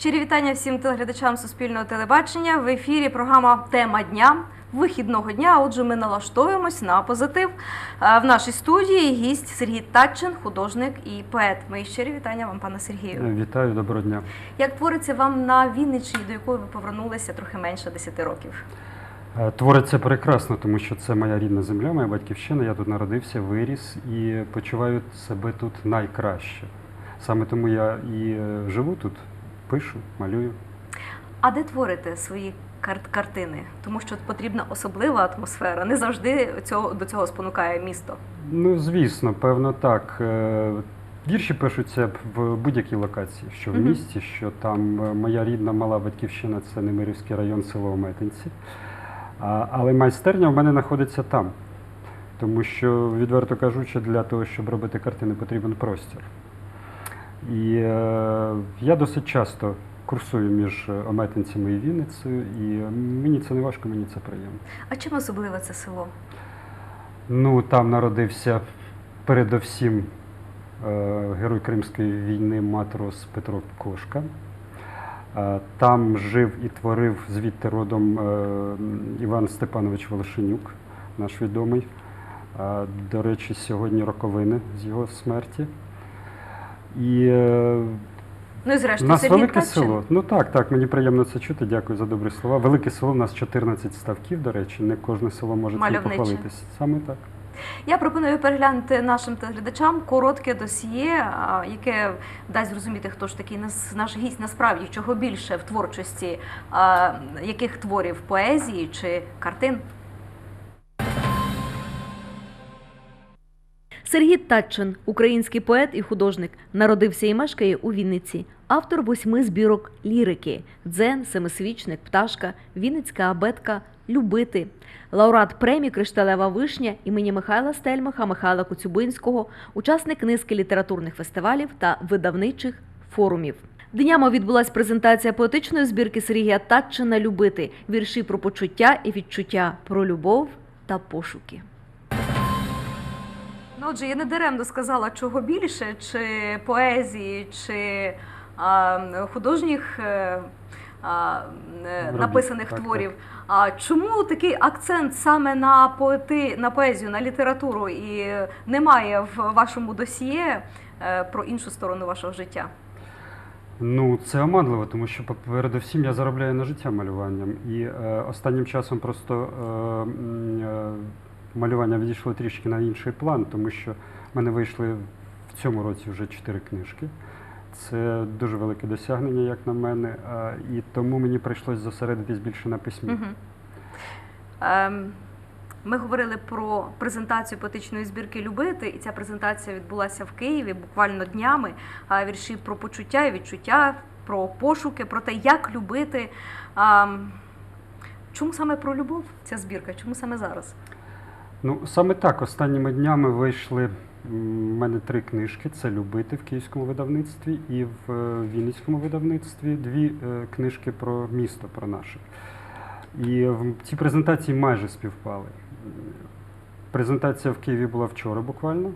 Щирі вітання всім телеглядачам Суспільного телебачення. В ефірі програма Тема дня. Вихідного дня, отже, ми налаштовуємось на позитив. Е, В нашій студії гість Сергій Татчин, художник і поет. Мої щирі вітання вам, пане Сергію. Вітаю, доброго дня. Як твориться вам на Вінниччині, до якої ви повернулися трохи менше 10 років? Е, Твориться прекрасно, тому що це моя рідна земля, моя батьківщина. Я тут народився, виріс і почуваю себе тут найкраще. Саме тому я і е, живу тут, пишу, малюю. А де творите свої кар- картини? Тому що потрібна особлива атмосфера. Не завжди цього, до цього спонукає місто. Ну, звісно, певно, так. Е, Вірші пишуться в будь-якій локації, що в Мгм. місті, що там е, моя рідна мала батьківщина, це Немирівський район, село Метинці. А, Але майстерня в мене знаходиться там. Тому що, відверто кажучи, для того, щоб робити картини, потрібен простір. І е, я досить часто курсую між Ометинцями і Вінницею, і мені це не важко, мені це приємно. А чим особливе це село? Ну, там народився передовсім е, герой Кримської війни матрос Петро Кошка. Е, Там жив і творив звідти родом е, Іван Степанович Волошенюк, наш відомий. Е, До речі, сьогодні роковини з його смерті. І е, Ну і у зрештою, нас Сергій велике Татчин. село. Ну так, так, мені приємно це чути. Дякую за добрі слова. Велике село, у нас 14 ставків, до речі, не кожне село може цим Мальовниче. похвалитися. Саме так. Я пропоную переглянути нашим телеглядачам коротке досьє, а, яке дасть зрозуміти, хто ж такий нас, наш гість насправді, чого більше в творчості, а, яких творів поезії чи картин. Сергій Татчин, український поет і художник, народився і мешкає у Вінниці. Автор восьми збірок лірики: Дзен, Семисвічник, Пташка, Вінницька абетка, Любити, лауреат премії Кришталева вишня імені Михайла Стельмаха, Михайла Коцюбинського, учасник низки літературних фестивалів та видавничих форумів. Днями відбулася презентація поетичної збірки Сергія Татчина Любити вірші про почуття і відчуття, про любов та пошуки. Ну, отже, я не даремно сказала, чого більше, чи поезії, чи а, художніх е, а, е, Робіт, написаних так, творів. А чому такий акцент саме на поети, на поезію, на літературу і немає в вашому досьє е, про іншу сторону вашого життя? Ну, це оманливо, тому що передусім я заробляю на життя малюванням. І е, останнім часом просто е, е, малювання відійшло трішки на інший план, тому що в мене вийшли в цьому році вже чотири книжки. Це дуже велике досягнення, як на мене. і тому мені прийшлось зосередитись більше на письмі. Ем, Ми говорили про презентацію поетичної збірки Любити, і ця презентація відбулася в Києві буквально днями. Вірші про почуття і відчуття, про пошуки, про те, як любити. Ем, Чому саме про любов ця збірка? Чому саме зараз? Ну, саме так. Останніми днями вийшли в мене три книжки: це Любити в київському видавництві і в е, Вінницькому видавництві дві е, книжки про місто, про наше. І в ці презентації майже співпали. Презентація в Києві була вчора буквально.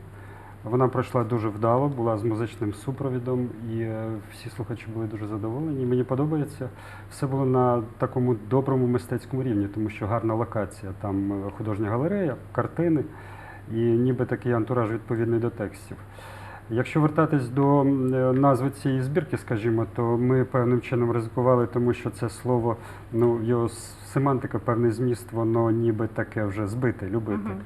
Вона пройшла дуже вдало, була з музичним супровідом, і е, всі слухачі були дуже задоволені. Мені подобається. Все було на такому доброму мистецькому рівні, тому що гарна локація. Там е, художня галерея, картини і ніби такий антураж відповідний до текстів. Якщо вертатись до е, назви цієї збірки, скажімо, то ми певним чином ризикували, тому що це слово, ну його семантика, певний зміст, воно ніби таке вже збите, любити. Мгм.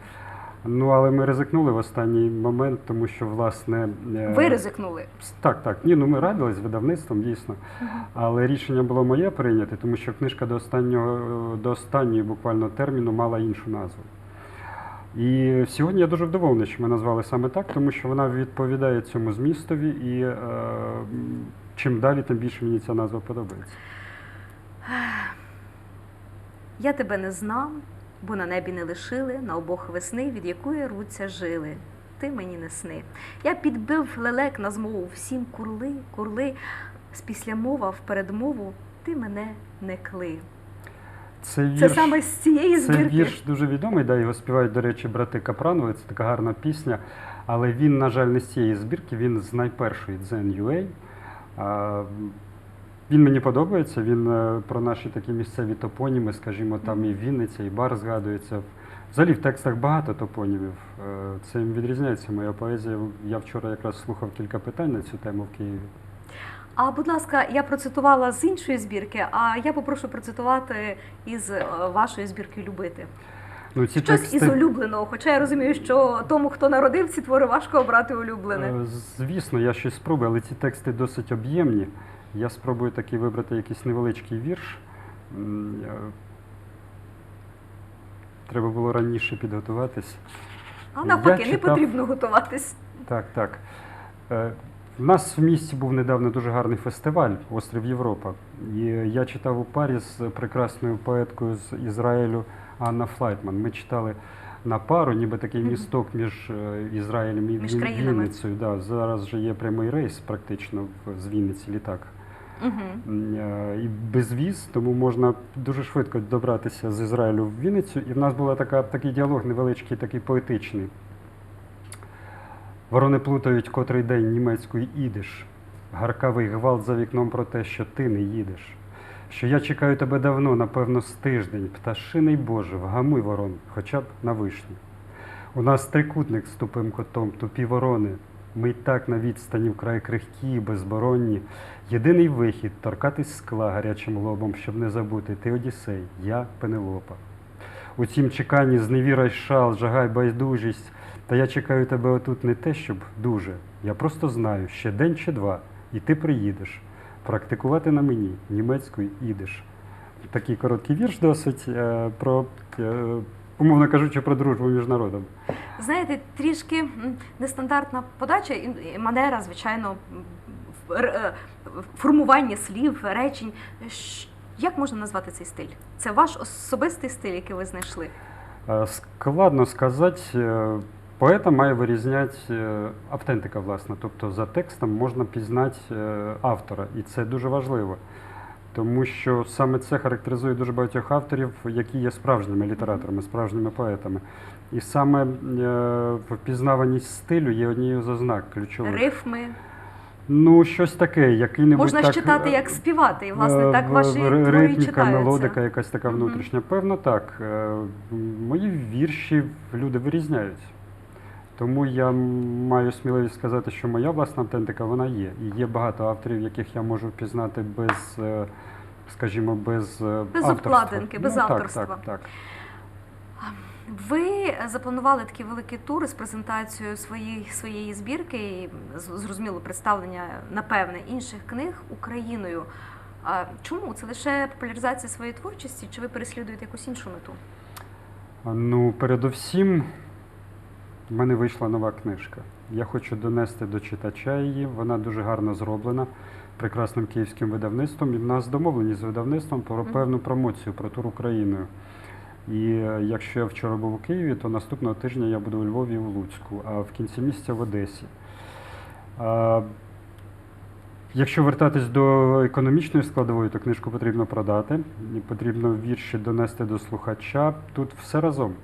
Ну, але ми ризикнули в останній момент, тому що, власне. е, Ви ризикнули. Так, так. Ні, ну ми радились з видавництвом, дійсно. Але рішення було моє прийняти, тому що книжка до останнього, до останньої буквально терміну мала іншу назву. І сьогодні я дуже вдоволений, що ми назвали саме так, тому що вона відповідає цьому змістові, і е, чим далі, тим більше мені ця назва подобається. Я тебе не знав, бо на небі не лишили, на обох весни, від якої руться жили. Ти мені не сни. Я підбив лелек на змову, всім курли, курли, з післямова в передмову, ти мене не кли. Це вірш, Це саме з цієї це вірш дуже відомий, да, його співають, до речі, брати Капранови, це така гарна пісня. Але він, на жаль, не з цієї збірки, він з найпершої Zen UA. Він мені подобається. Він е, про наші такі місцеві топоніми, скажімо, там і Вінниця, і бар згадується. Взагалі в текстах багато топонімів. Е, Цим відрізняється моя поезія. Я вчора якраз слухав кілька питань на цю тему в Києві. А будь ласка, я процитувала з іншої збірки, а я попрошу процитувати із е, вашої збірки любити. Ну, ці Щось із улюбленого, хоча я розумію, що тому, хто народив ці твори, важко обрати улюблене. Звісно, я щось спробую, але ці тексти досить об'ємні. Я спробую таки вибрати якийсь невеличкий вірш. Е, Треба було раніше підготуватись. А навпаки, я не потрібно готуватись. Так, так. Е, В нас в місті був недавно дуже гарний фестиваль Острів Європа. І я читав у парі з прекрасною поеткою з Ізраїлю Анна Флайтман. Ми читали на пару, ніби такий місток між е, Ізраїлем і Між Вінницею. Да, зараз же є прямий рейс практично в- з Вінниці літак. Угу. І безвіз, тому можна дуже швидко добратися з Ізраїлю в Вінницю. І в нас був такий діалог невеличкий, такий поетичний. Ворони плутають котрий день німецькою ідиш. Гаркавий гвалт за вікном про те, що ти не їдеш. Що я чекаю тебе давно, напевно, з тиждень. Пташиний Боже, вгамуй ворон, хоча б на вишні. У нас трикутник з тупим котом, тупі ворони. Ми й так на відстані вкрай крихкі і безборонні. Єдиний вихід торкатись скла гарячим лобом, щоб не забути. Ти Одіссей, я Пенелопа. У цім чеканні зневіра й шал, жага й байдужість. Та я чекаю тебе отут не те, щоб дуже. Я просто знаю, ще день чи два, і ти приїдеш. Практикувати на мені німецькою ідеш. Такий короткий вірш досить е, про, е, умовно кажучи, про дружбу між народами. Знаєте, трішки нестандартна подача і манера, звичайно, е, формування слів, речень. Як можна назвати цей стиль? Це ваш особистий стиль, який ви знайшли. Е, Складно сказати. Е, Поета має вирізняти автентика, власне. Тобто за текстом можна пізнати автора, і це дуже важливо. Тому що саме це характеризує дуже багатьох авторів, які є справжніми літераторами, справжніми поетами. І саме е, впізнаваність стилю є однією з ознак ключових. Рифми. Ну, щось таке, який-небудь Можна так, ж читати, е, як співати, і власне Е, так ваші в- твори читаються. мелодика якась така внутрішня. Певно, так. Мої вірші люди вирізняють. Тому я маю сміливість сказати, що моя власна автентика вона є. І є багато авторів, яких я можу впізнати без, скажімо, без, Без авторства. обкладинки, без ну, так, авторства. Так, так. Ви запланували такий великий тур з презентацією своєї, своєї збірки і з- зрозуміло представлення, напевне, інших книг Україною. А чому це лише популяризація своєї творчості, чи ви переслідуєте якусь іншу мету? Ну, передовсім, в мене вийшла нова книжка. Я хочу донести до читача її. Вона дуже гарно зроблена прекрасним київським видавництвом. І в нас домовленість з видавництвом про певну промоцію про тур Україною. І е, якщо я вчора був у Києві, то наступного тижня я буду у Львові і у Луцьку, а в кінці місяця в Одесі. Якщо вертатись до економічної складової, то книжку потрібно продати, потрібно вірші донести до слухача. Тут все разом.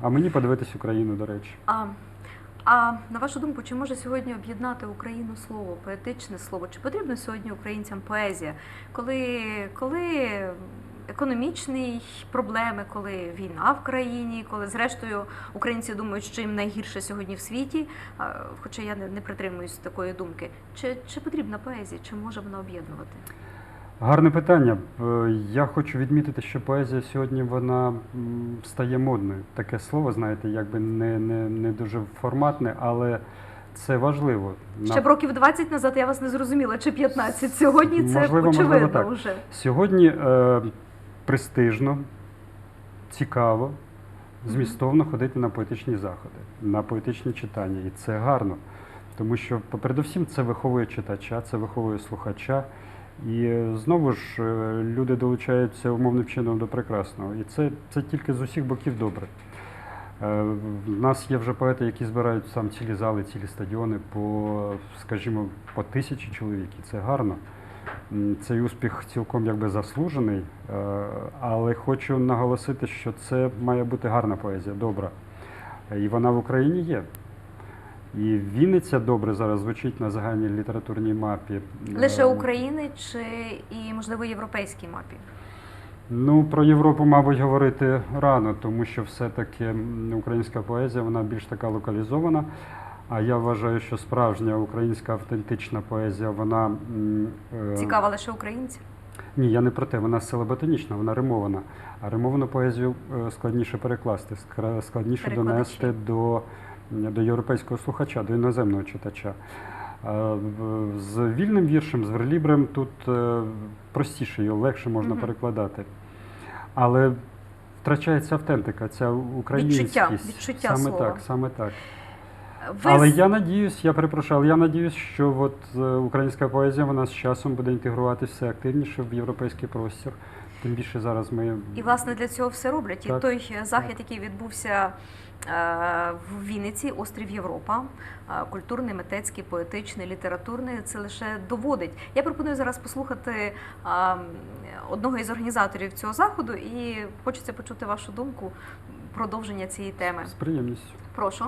А мені подивитись Україну, до речі. А, а на вашу думку, чи може сьогодні об'єднати Україну слово, поетичне слово? Чи потрібно сьогодні українцям поезія? Коли, коли економічні проблеми, коли війна в країні, коли зрештою українці думають, що їм найгірше сьогодні в світі, хоча я не, притримуюсь такої думки, чи, чи потрібна поезія, чи може вона об'єднувати? Гарне питання. Е, Я хочу відмітити, що поезія сьогодні вона стає модною. Таке слово, знаєте, якби не, не, не дуже форматне, але це важливо. Ще б років 20 назад я вас не зрозуміла, чи 15. Сьогодні це Можливо, можливо, очевидно так. вже. Сьогодні е, престижно, цікаво, змістовно ходити на поетичні заходи, на поетичні читання. І це гарно. Тому що, передусім, це виховує читача, це виховує слухача. І е, знову ж е, люди долучаються умовним чином до прекрасного. І це, це тільки з усіх боків добре. Е, В нас є вже поети, які збирають сам цілі зали, цілі стадіони по, скажімо, по тисячі чоловік. І це гарно. Цей успіх цілком якби заслужений, е, але хочу наголосити, що це має бути гарна поезія, добра. І вона в Україні є. І Вінниця добре зараз звучить на загальній літературній мапі. Лише Е, України чи і можливо європейській мапі? Ну, про Європу, мабуть, говорити рано, тому що все-таки українська поезія вона більш така локалізована. А я вважаю, що справжня українська автентична поезія, вона е, Цікава лише українців. Ні, я не про те, вона селеботонічна, вона римована. А римовану поезію е, складніше перекласти, складніше донести до, до європейського слухача, до іноземного читача. З вільним віршем, з верлібрем тут е, простіше його легше можна Мгм. перекладати. Але втрачається автентика, ця українськість. відчуття саме слова. так, саме так. Ви Але я надіюсь, я перепрошую, але я надіюсь, що от е, українська поезія вона з часом буде інтегруватися все активніше в європейський простір. Тим більше зараз ми І власне для цього все роблять. І той захід, який відбувся е, в Вінниці, острів Європа, е, культурний, митецький, поетичний, літературний, це лише доводить. Я пропоную зараз послухати одного із організаторів цього заходу, і хочеться почути вашу думку продовження цієї теми. з приємністю. Прошу.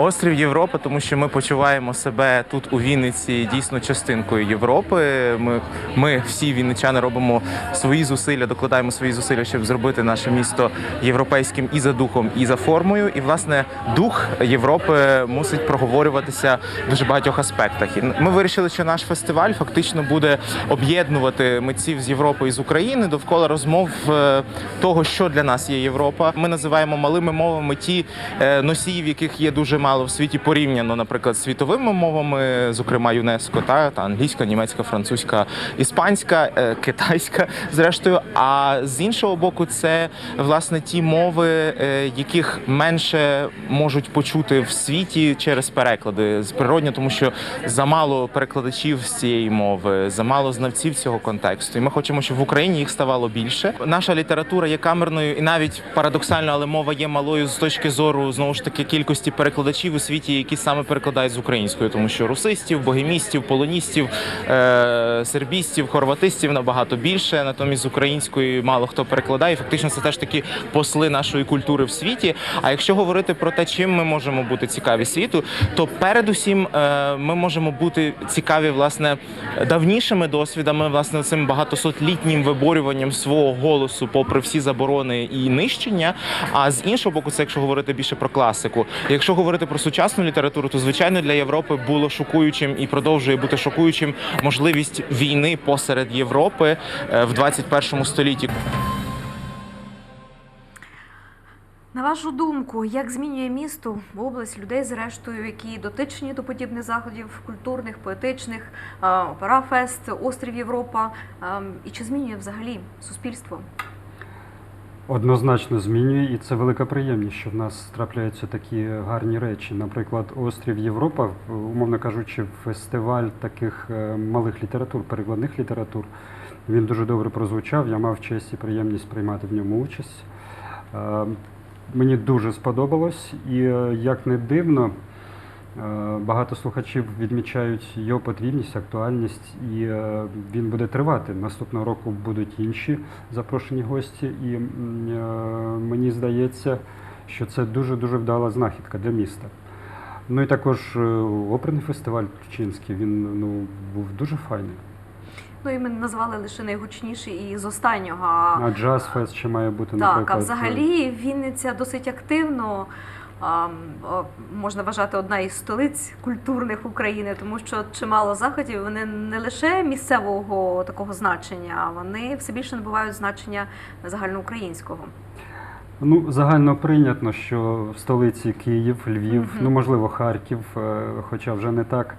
Острів Європи, тому що ми почуваємо себе тут у Вінниці дійсно частинкою Європи. Ми, ми всі вінничани робимо свої зусилля, докладаємо свої зусилля, щоб зробити наше місто європейським і за духом, і за формою. І власне дух Європи мусить проговорюватися в дуже багатьох аспектах. І ми вирішили, що наш фестиваль фактично буде об'єднувати митців з Європи і з України довкола розмов е, того, що для нас є Європа. Ми називаємо малими мовами ті е, носіїв, яких є дуже мало в світі порівняно, наприклад, з світовими мовами, зокрема ЮНЕСКО, та, та англійська, німецька, французька, іспанська, е, китайська, зрештою. А з іншого боку, це власне ті мови, е, яких менше можуть почути в світі через переклади з природньо, тому що замало перекладачів з цієї мови, замало знавців цього контексту. І ми хочемо, щоб в Україні їх ставало більше. Наша література є камерною, і навіть парадоксально, але мова є малою з точки зору знову ж таки кількості перекладачів у світі, які саме перекладають з української, тому що русистів, богемістів, полоністів, е- сербістів, хорватистів набагато більше. Натомість з української мало хто перекладає. Фактично, це теж такі посли нашої культури в світі. А якщо говорити про те, чим ми можемо бути цікаві світу, то передусім е, ми можемо бути цікаві власне давнішими досвідами, власне, цим багатосотлітнім виборюванням свого голосу, попри всі заборони і нищення. А з іншого боку, це якщо говорити більше про класику. Якщо говорити про сучасну літературу, то звичайно для Європи було шокуючим і продовжує бути шокуючим можливість війни посеред Європи е, в 21 столітті. На вашу думку, як змінює місто, область, людей, зрештою, які дотичні до подібних заходів культурних, поетичних, е, Опера-фест, острів Європа, е, і чи змінює взагалі суспільство? Однозначно змінює, і це велика приємність, що в нас трапляються такі гарні речі. Наприклад, острів Європа, умовно кажучи, фестиваль таких е, малих літератур, перекладних літератур. Він дуже добре прозвучав. Я мав честь і приємність приймати в ньому участь. Е, Мені дуже сподобалось, і е, як не дивно, багато слухачів відмічають його потрібність, актуальність, і е, він буде тривати. Наступного року будуть інші запрошені гості, і е, мені здається, що це дуже дуже вдала знахідка для міста. Ну і також е, оперний фестиваль Тучинський, він ну, був дуже файний. Ну і ми назвали лише найгучніші і з останнього. А джаз фест ще має бути Так, наприклад. а взагалі Вінниця досить активно. Можна вважати одна із столиць культурних України, тому що чимало заходів вони не лише місцевого такого значення, а вони все більше набувають значення загальноукраїнського. Ну, загально прийнятно, що в столиці Київ, Львів, Мгм. ну можливо, Харків, е, хоча вже не так.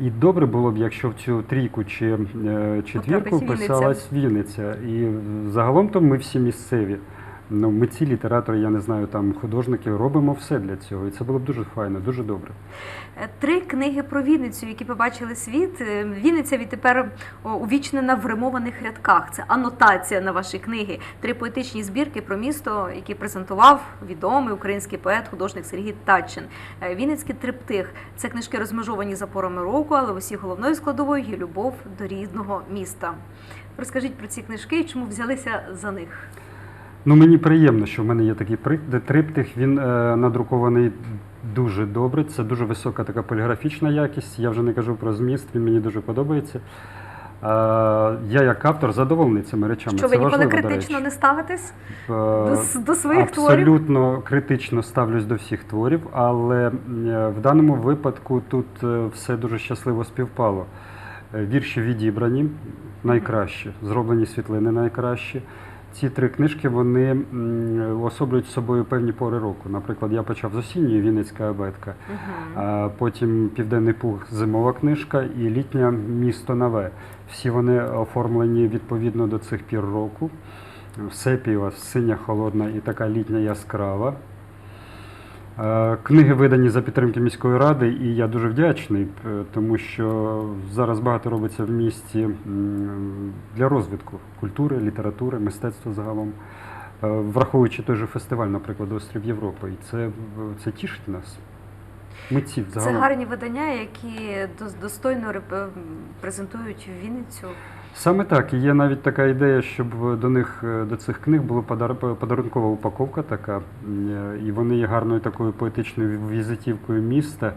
І добре було б, якщо в цю трійку чи е, четвірку писалась Вінниця. І загалом то ми всі місцеві. Ну, митці, літератори, я не знаю, там художники, робимо все для цього. І це було б дуже файно, дуже добре. Е, Три книги про Вінницю, які побачили світ. Е, Вінниця відтепер увічнена в римованих рядках. Це анотація на ваші книги. Три поетичні збірки про місто, які презентував відомий український поет, художник Сергій Татчин. Е, Вінницький триптих це книжки розмежовані за порами року, але в усій головною складовою є любов до рідного міста. Розкажіть про ці книжки і чому взялися за них. Ну, мені приємно, що в мене є такий триптих. Він е, надрукований дуже добре. Це дуже висока така поліграфічна якість. Я вже не кажу про зміст, він мені дуже подобається. Е, я як автор задоволений цими речами. Що Це ви ніколи важливо, критично не ставитесь Е, до, до своїх творів? Абсолютно критично ставлюсь до всіх творів, але е, в даному випадку тут е, все дуже щасливо співпало. Вірші відібрані найкращі, зроблені світлини найкращі. Ці три книжки вони особлюють собою певні пори року. Наприклад, я почав з осінньої Вінницька абетка, Мгм. а потім Південний Пух зимова книжка і літня місто Нове. Всі вони оформлені відповідно до цих пір року. Все піва синя холодна і така літня яскрава. Е, Книги видані за підтримки міської ради, і я дуже вдячний, е, тому що зараз багато робиться в місті для розвитку культури, літератури, мистецтва загалом, Е, враховуючи той же фестиваль, наприклад, Острів Європи. І це, це тішить нас. Митців Це загалом. гарні видання, які достойно презентують Вінницю. Саме так. І є навіть така ідея, щоб до них е, до цих книг була подарункова упаковка така, е, і вони є гарною такою поетичною візитівкою міста.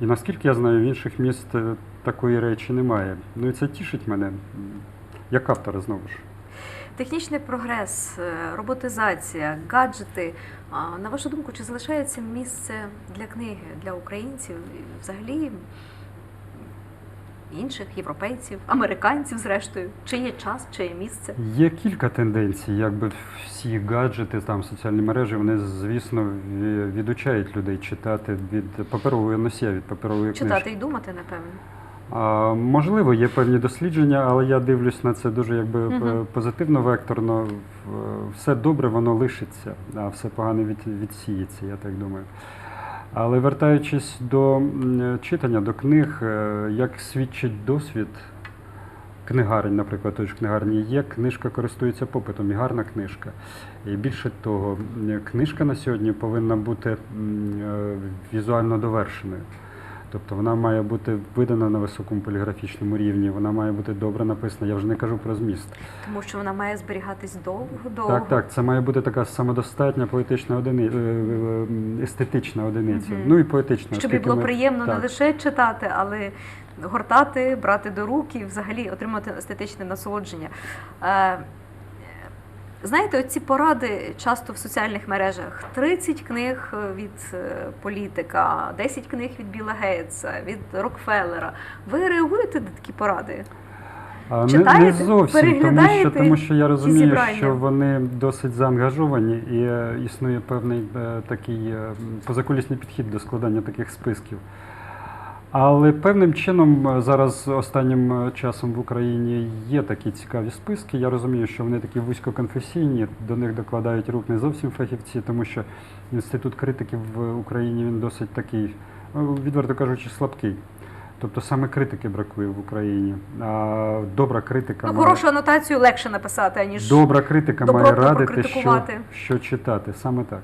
І наскільки я знаю, в інших міст е, такої речі немає. Ну і це тішить мене, як автора знову ж. Технічний прогрес, роботизація, гаджети. На вашу думку, чи залишається місце для книги, для українців, взагалі інших європейців, американців, зрештою? Чи є час, чи є місце? Є кілька тенденцій, якби всі гаджети, там соціальні мережі, вони, звісно, відучають людей читати від паперової носія, від паперової книжки. Читати і думати, напевно. А, можливо, є певні дослідження, але я дивлюсь на це дуже якби п- позитивно, векторно. Все добре, воно лишиться, а все погане від, відсіється, я так думаю. Але вертаючись до читання, до книг, е, як свідчить досвід книгарень, наприклад, той ж книгарні є, книжка користується попитом і гарна книжка. І більше того, книжка на сьогодні повинна бути е, візуально довершеною. Тобто вона має бути видана на високому поліграфічному рівні, вона має бути добре написана. Я вже не кажу про зміст. Тому що вона має зберігатись довго, довго. Так, так, це має бути така самодостатня поетична одиниця, естетична одиниця. Мгм. Ну і поетична. Щоб було ми- приємно не лише читати, але гортати, брати до рук і взагалі отримати естетичне насолодження. Знаєте, оці поради часто в соціальних мережах: 30 книг е, від е, політика, 10 книг від Біла Гейтса, від Рокфеллера. Ви реагуєте на такі поради? А, Не, не зовсім, тому що, тому що я розумію, що вони досить заангажовані і е, існує певний такий позакулісний підхід до складання таких списків. Але певним чином е, зараз останнім е, часом в Україні є такі цікаві списки. Я розумію, що вони такі вузькоконфесійні, до них докладають рук не зовсім фахівці, тому що інститут критики в Україні він досить такий, ну, відверто кажучи, слабкий. Тобто саме критики бракує в Україні. А добра критика Ну, має- хорошу анотацію легше написати, аніж Добра критика має радити, що, що читати, саме так.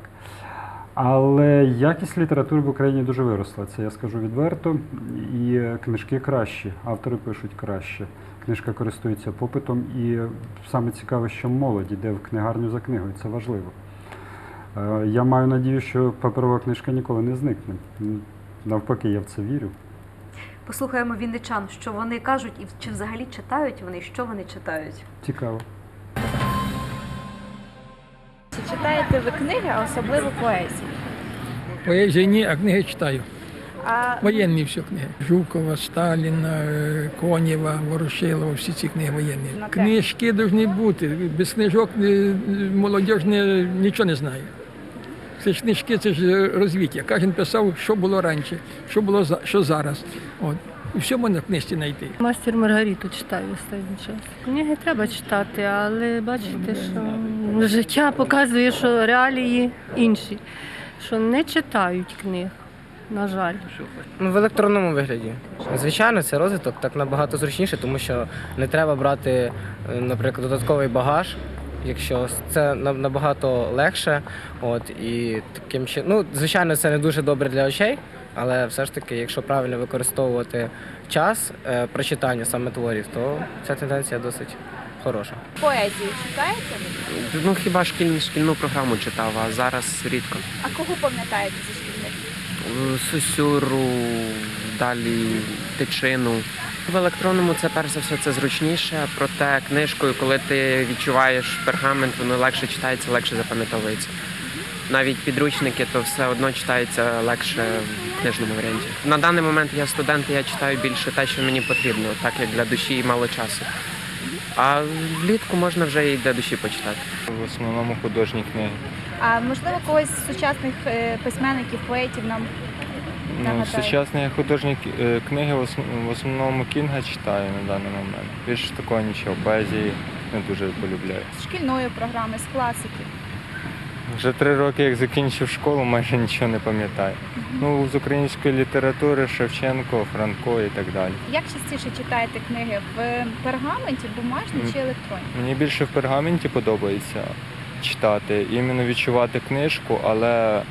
Але якість літератури в Україні дуже виросла, це я скажу відверто. І книжки кращі, автори пишуть краще. Книжка користується попитом, і саме цікаве, що молодь йде в книгарню за книгою, це важливо. Е, Я маю надію, що паперова книжка ніколи не зникне. Навпаки, я в це вірю. послухаємо вінничан, що вони кажуть, і чи взагалі читають вони, що вони читають. Цікаво. Чи читаєте ви книги, а особливо поезії? Поезії ні, а книги читаю. А Воєнні всі книги. Жукова, Сталіна, е, Конєва, Ворошилова, всі ці книги воєнні. Те. Книжки повинні бути. Без книжок е, молодь не, нічого не знає. Це ж книжки, це ж розвіття. Кожен писав, що було раніше, що було за- що зараз. От. І все можна в книжці знайти. Мастер Маргариту читаю останній час. Книги треба читати, але бачите, що життя показує, що реалії інші, що не читають книг, на жаль. Ну, в електронному вигляді. Звичайно, це розвиток так набагато зручніше, тому що не треба брати, е, наприклад, додатковий багаж. Якщо це набагато легше, от і таким чином, ну звичайно, це не дуже добре для очей, але все ж таки, якщо правильно використовувати час е, прочитання саме творів, то ця тенденція досить хороша. Поезію читаєте? Ну хіба шкільну шкільну програму читав, а зараз рідко. А кого пам'ятаєте зі шкільних? Сусюру, далі тичину. В електронному це перш за все це зручніше, проте книжкою, коли ти відчуваєш пергамент, воно легше читається, легше запам'ятовується. Навіть підручники, то все одно читається легше в книжному варіанті. На даний момент я студент, і я читаю більше те, що мені потрібно, так як для душі мало часу. А влітку можна вже і для душі почитати. В основному художні книги. А можливо, когось з сучасних е, письменників, поетів нам Ну, сучасні художні е, книги в основ- в основному Кінга читаю на даний момент. Більше такого нічого, поезії не дуже полюбляю. з шкільної програми, з класики. Вже три роки, як закінчив школу, майже нічого не пам'ятаю. Ну, з української літератури Шевченко, Франко і так далі. Як частіше читаєте книги в пергаменті, бумажній Мгм. чи електронній? Мені більше в пергаменті подобається читати, іменно відчувати книжку, але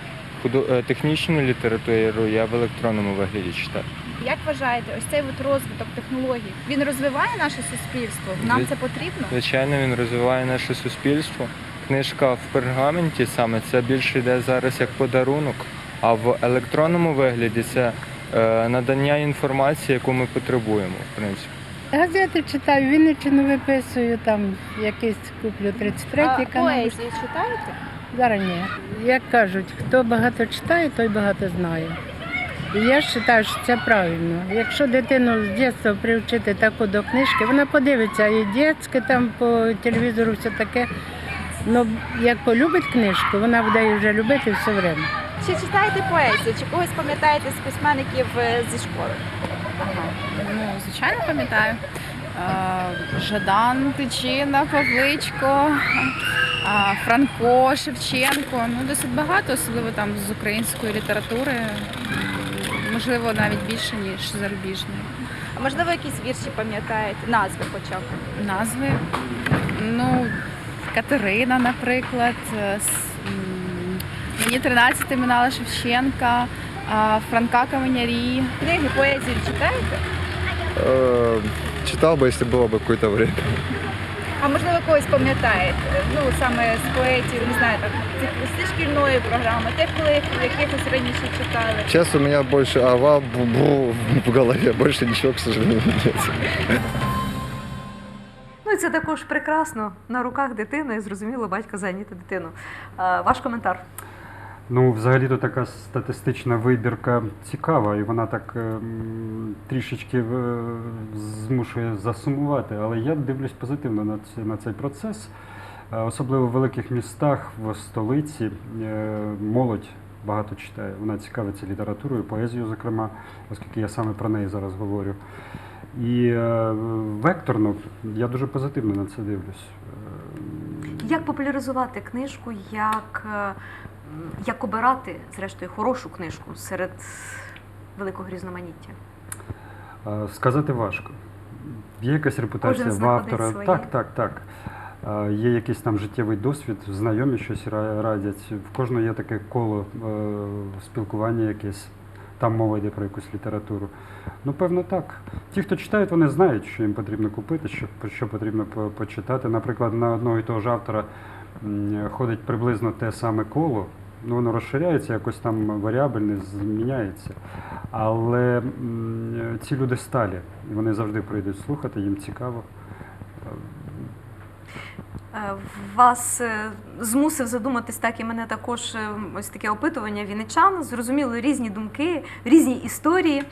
худо- е, технічну літературу я в електронному вигляді читаю. Як вважаєте, ось цей от розвиток технологій він розвиває наше суспільство? Нам це потрібно? Звичайно, він розвиває наше суспільство. Книжка в пергаменті саме це більше йде зараз як подарунок, а в електронному вигляді це е, надання інформації, яку ми потребуємо, в принципі. Газети читаю, Вінниччину виписую, там якийсь куплю 33 А канал. поезію читаєте? Зараз ні. Як кажуть, хто багато читає, той багато знає. І я вважаю, що це правильно. Якщо дитину з дитинства привчити таку до книжки, вона подивиться і дітське там по телевізору все таке. Ну, як полюбить книжку, вона буде її вже любити все время. Чи читаєте поезію? Чи когось пам'ятаєте з письменників е, зі школи? Ну, звичайно, пам'ятаю. Е, Жадан, Тичина, Павличко, е, Франко, Шевченко. Ну, досить багато, особливо там з української літератури. Можливо, навіть більше, ніж зарубіжної. А можливо, якісь вірші пам'ятаєте? Назви хоча б. Назви. Ну, Катерина, наприклад. е, с- м, Мені 13 минала Шевченка, е, Франка Каменярі. Книги, поезію читаєте? Читал бы, если было бы какое-то время. А можливо, когось пам'ятаєте? Ну, саме з поетів, не знаю, так, зі- зі шкільної програми, тих, коли якихось раніше читали. Сейчас у меня больше ава бу в голове, больше ничего, к сожалению, нет. Ну це також прекрасно. На руках дитини, і зрозуміло, батько зайняти дитину. Ваш коментар. Ну, взагалі-то така статистична вибірка цікава, і вона так ем, трішечки е, змушує засумувати. Але я дивлюсь позитивно на, ці, на цей процес. Е, Особливо в великих містах, в столиці е, молодь багато читає. Вона цікавиться літературою, поезією, зокрема, оскільки я саме про неї зараз говорю. І е, векторно я дуже позитивно на це дивлюсь. Е, Як популяризувати книжку, як, е, як обирати, зрештою, хорошу книжку серед великого різноманіття? Сказати важко. Є якась репутація в автора. своє. Так, так, так. Є якийсь там життєвий досвід, знайомі щось радять. В кожного є таке коло спілкування якесь. Там мова йде про якусь літературу. Ну, певно, так. Ті, хто читають, вони знають, що їм потрібно купити, що, що потрібно почитати. Наприклад, на одного і того ж автора ходить приблизно те саме коло. Ну, воно розширяється, якось там варіабельне, зміняється. Але ці люди сталі, і вони завжди прийдуть слухати, їм цікаво. Е, Вас е, змусив задуматись так і мене також е, ось таке опитування вінничан. Зрозуміли різні думки, різні історії.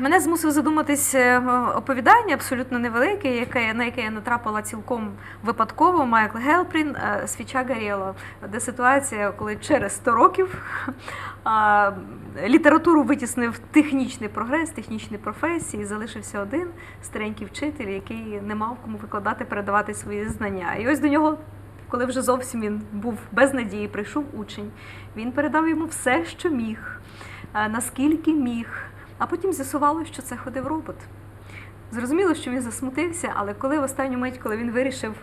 Мене змусив задуматись оповідання абсолютно невелике, яке, на яке я натрапила цілком випадково. Майкл Гелпрін Свіча горіла, де ситуація, коли через 100 років літературу витіснив технічний прогрес, технічні професії, залишився один старенький вчитель, який не мав кому викладати, передавати свої знання. І ось до нього, коли вже зовсім він був без надії, прийшов учень. Він передав йому все, що міг, наскільки міг. А потім з'ясувалося, що це ходив робот. Зрозуміло, що він засмутився, але коли в останню мить, коли він вирішив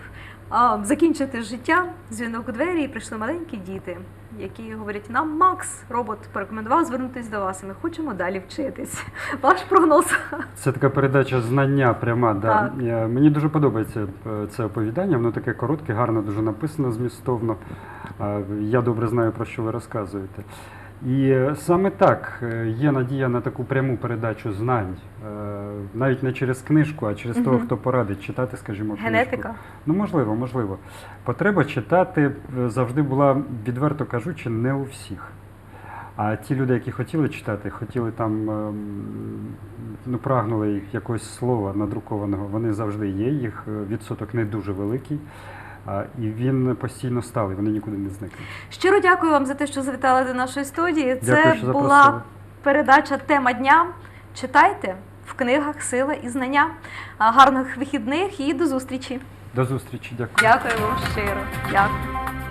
а, закінчити життя, дзвінок у двері і прийшли маленькі діти, які говорять: нам Макс, робот, порекомендував звернутися до вас, і ми хочемо далі вчитись. Ваш прогноз. Це така передача знання пряма. Да. Так. Е, Мені дуже подобається е, це оповідання. Воно таке коротке, гарно дуже написано, змістовно. Е, Я добре знаю, про що ви розказуєте. І е, саме так е, є надія на таку пряму передачу знань, Е, навіть не через книжку, а через того, хто порадить читати, скажімо, книжку. Генетика. Ну, можливо, можливо. Потреба читати завжди була, відверто кажучи, не у всіх. А ті люди, які хотіли читати, хотіли там, ем, ну, прагнули якогось слова надрукованого, вони завжди є, їх відсоток не дуже великий. І він постійно сталий, вони нікуди не зникли. Щиро дякую вам за те, що завітали до нашої студії. Це Дякую, що була передача Тема дня. Читайте в книгах Сила і знання. Гарних вихідних і до зустрічі. До зустрічі, дякую. Дякую вам щиро. Дякую.